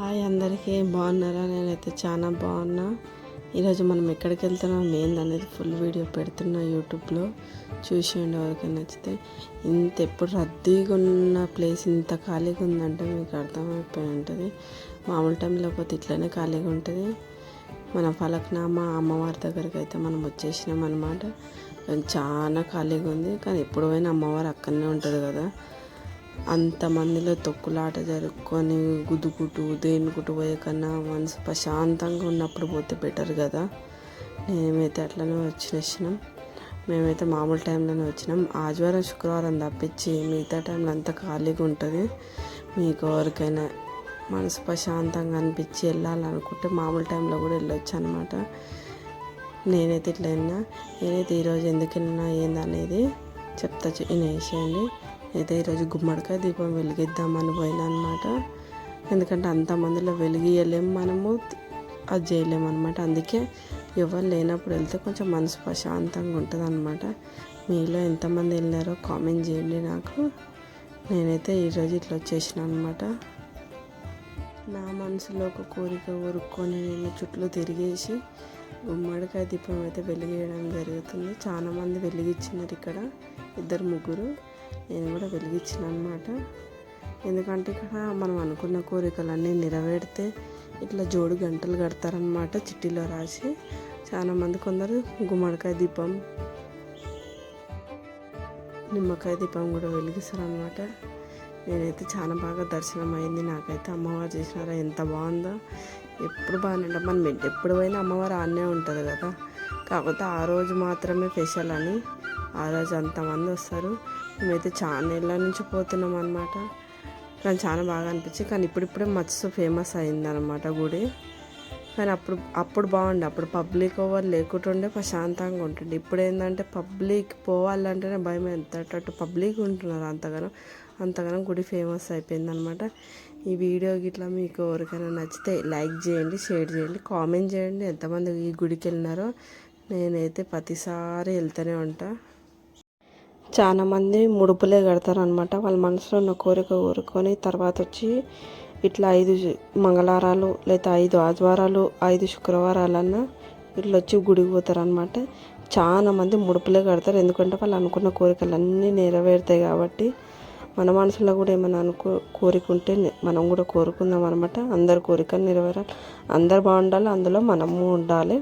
Hi అందరికీ బాగున్నారా? నేనైతే చాలా బాగున్నా. ఈరోజు మనం ఎక్కడికి వెళ్తున్నాం ఏందనేది ఫుల్ వీడియో పెడుతున్నా యూట్యూబ్లో. చూసేయండి ఎవరికైనా నచ్చితే. ఇంత ఎప్పుడు రద్దీగా ఉన్న ప్లేస్ ఇంత ఖాళీగా ఉందంటే మీకు అర్థమైపోయి ఉంటుంది. మామూలు టైంలో పోతే ఇట్లనే ఖాళీగా ఉంటుంది. మన ఫలక్నామా అమ్మవారి దగ్గరికి అయితే మనం వచ్చేసినాం అనమాట చాలా ఖాళీగా ఉంది. కానీ ఎప్పుడు పోయినా అమ్మవారు అక్కడనే ఉంటుంది కదా. అంతమందిలో తొక్కులాట జరుపుకొని గుద్దుకుంటూ దేనికుట్టు పోయే కన్నా మనసు ప్రశాంతంగా ఉన్నప్పుడు పోతే బెటర్ కదా. మేమైతే అట్లనే వచ్చినాం మేమైతే మామూలు టైంలోనే వచ్చినాం. ఆదివారం శుక్రవారం తప్పించి మిగతా టైంలో అంతా ఖాళీగా ఉంటుంది. మీకు ఎవరికైనా మనసు ప్రశాంతంగా అనిపించి వెళ్ళాలనుకుంటే మామూలు టైంలో కూడా వెళ్ళొచ్చు అనమాట నేనైతే ఇట్లా వెళ్ళినా నేనైతే ఈరోజు ఎందుకు వెళ్ళినా ఏందనేది చెప్తా వినేసేయండి. అయితే ఈరోజు గుమ్మడికాయ దీపం వెలిగిద్దామని పోయినా అనమాట ఎందుకంటే అంతమందిలో వెలిగియలేము మనము అది చేయలేము అనమాట అందుకే ఎవరు లేనప్పుడు వెళ్తే కొంచెం మనసు ప్రశాంతంగా ఉంటుంది అనమాట మీలో ఎంతమంది వెళ్ళారో కామెంట్ చేయండి నాకు. నేనైతే ఈరోజు ఇట్లా వచ్చేసిన అనమాట నా మనసులో ఒక కోరిక కోరుకొని నేను చుట్టూ తిరిగేసి గుమ్మడికాయ దీపం అయితే వెలిగేయడం జరుగుతుంది. చాలామంది వెలిగిచ్చినారు వెలిగించినారు ఇక్కడ ఇద్దరు ముగ్గురు. నేను కూడా వెలిగించిన అనమాట ఎందుకంటే ఇక్కడ మనం అనుకున్న కోరికలన్నీ నెరవేరితే ఇట్లా జోడు గంటలు కడతారనమాట చిట్టిలో రాసి. చాలామంది కొందరు గుమ్మడికాయ దీపం నిమ్మకాయ దీపం కూడా వెలిగిస్తారు అనమాట నేనైతే చాలా బాగా దర్శనం అయింది నాకైతే అమ్మవారు చేసినారా ఎంత బాగుందో. ఎప్పుడు బాగానే ఉంటాం మనం ఎప్పుడు పోయినా అమ్మవారు ఆనే ఉంటుంది కదా. కాకపోతే ఆ రోజు మాత్రమే స్పెషల్ అని ఆ రోజు అంతమంది వస్తారు. మేమైతే చాలా ఏళ్ళ నుంచి పోతున్నాం అనమాట కానీ చాలా బాగా అనిపించింది. కానీ ఇప్పుడిప్పుడే మస్తు ఫేమస్ అయిందనమాట గుడి. కానీ అప్పుడు అప్పుడు బాగుండే. అప్పుడు పబ్లిక్ ఓవర్ లేకుంటుండే ప్రశాంతంగా ఉంటుండే. ఇప్పుడు ఏంటంటే పబ్లిక్ పోవాలంటేనే భయం ఎంత పబ్లిక్ ఉంటున్నారు అంతగానో. అంతగానో గుడి ఫేమస్ అయిపోయింది అనమాట ఈ వీడియో గిట్లా మీకు ఎవరికైనా నచ్చితే లైక్ చేయండి షేర్ చేయండి కామెంట్ చేయండి. ఎంతమంది ఈ గుడికి వెళ్ళినారో నేనైతే ప్రతిసారి వెళ్తూనే ఉంటాను చాలామంది ముడుపులే కడతారు అనమాట వాళ్ళ మనసులో ఉన్న కోరిక కోరుకొని తర్వాత వచ్చి ఇట్లా ఐదు మంగళవారాలు లేదా ఐదు ఆదివారాలు ఐదు శుక్రవారాలన్నా ఇట్లా వచ్చి గుడికి పోతారు అనమాట చాలా మంది ముడుపులే కడతారు. ఎందుకంటే వాళ్ళు అనుకున్న కోరికలు అన్నీ నెరవేరుతాయి కాబట్టి మన మనసులో కూడా ఏమైనా అనుకో కోరికుంటే మనం కూడా కోరుకుందాం అనమాట అందరి కోరికలు నెరవేరాలి. అందరు బాగుండాలి. అందులో మనము ఉండాలి.